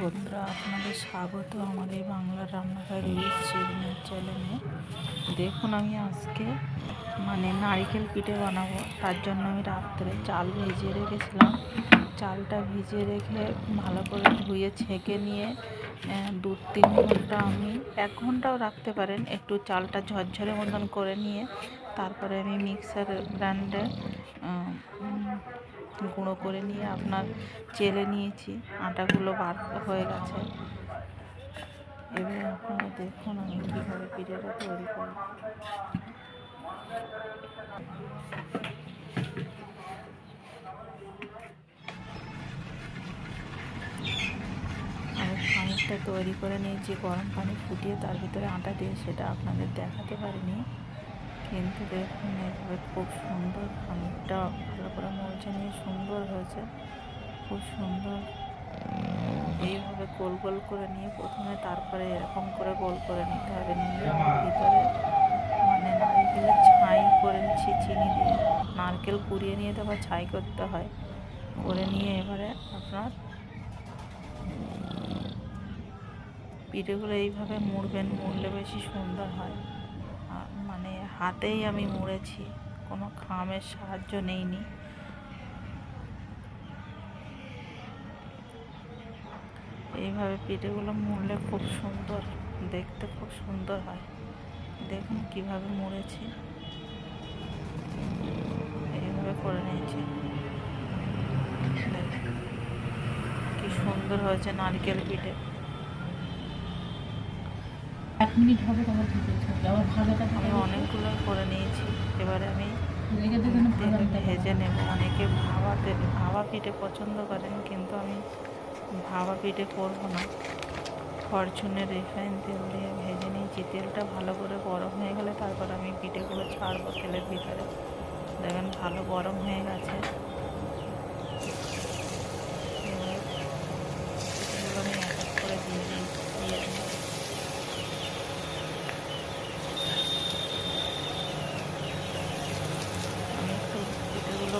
বন্ধুরা, আপনাদের স্বাগত এই বাংলার রান্নাঘর রুইস চিকেনের চ্যানেলে। দেখুন, আমি আজকে মানে নারিকেল পিঠে বানাবো। তার জন্য আমি রাত্রে চাল ভিজিয়ে রেখেছিলাম। চালটা ভিজিয়ে রেখে ভালো করে ধুয়ে ছেঁকে নিয়ে দু তিন ঘণ্টা আমি, এক ঘন্টাও রাখতে পারেন, একটু চালটা ঝরঝরে মতন করে নিয়ে, তারপরে আমি মিক্সার গ্রাইন্ডে গুঁড়ো করে নিয়ে আপনার চেলে নিয়েছি, আটাগুলো বার হয়ে গেছে। এবার আপনারা দেখুন আমি কীভাবে পিঠেটা তৈরি করি। খানিকটা তৈরি করে নিয়েছি, গরম পানি ফুটিয়ে তার ভিতরে আটা দিয়ে সেটা আপনাদের দেখাতে পারিনি। কিন্তু দেখুন এভাবে খুব সুন্দর খানিকটা ভালো করে নিয়ে সুন্দর হয়েছে। খুব সুন্দর। এইভাবে গোল গোল করে নিয়ে প্রথমে তারপরে এরকম করে গোল করে নিতে হবে। ভিতরে মানে নারকেলের ছাই করে নিচ্ছি, চিনি দিয়ে। নারকেল কুড়িয়ে নিয়ে তো আবার ছাই করতে হয়। করে নিয়ে এবারে আপনার পিঠেগুলো এইভাবে মুড়বেন, মুড়লে বেশি সুন্দর হয়। মানে হাতেই আমি মুড়েছি। কোনো খামের সাহায্য নেইনি। এইভাবে পিঠেগুলো মুড়লে খুব সুন্দর দেখতে খুব সুন্দর হয়। দেখুন কীভাবে মুড়েছি। এইভাবে করে নিয়েছি। কি সুন্দর হয়েছে নারকেল পিঠে। এক মিনিট হবে তোমার খেতে আবার ভাজাটা আমি অনেকগুলো করে নিয়েছি। এবারে আমি ভেজে নেব। অনেকে ভাবা তেল ভাবা পিঠে পছন্দ করেন কিন্তু আমি ভাবা পিঠে করব না। ফরচুনের রিফাইন তেল দিয়ে ভেজে নিয়েছি। তেলটা ভালো করে গরম হয়ে গেলে তারপর আমি পিঠেগুলো ছাড়বো তেলের ভিতরে। দেখবেন ভালো গরম হয়ে গেছে। আমি এক করে আমি একটু পিঠেগুলো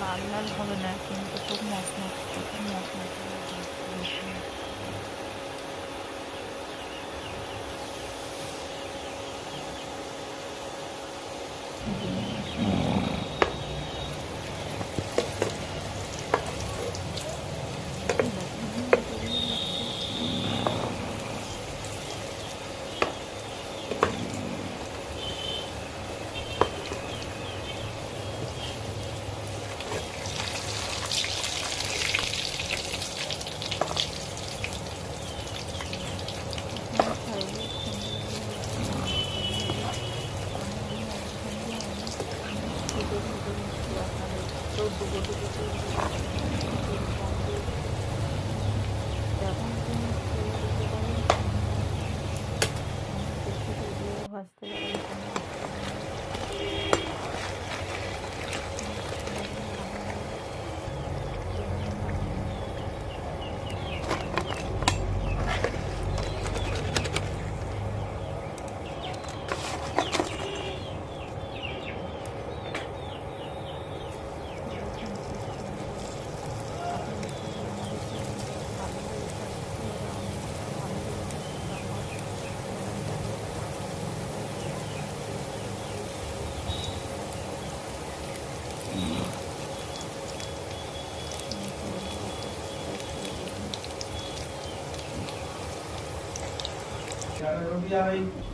লাল লাল হবে না, কিন্তু খুব মচমচ খুব মচমচ ভাজতে Gotta go be.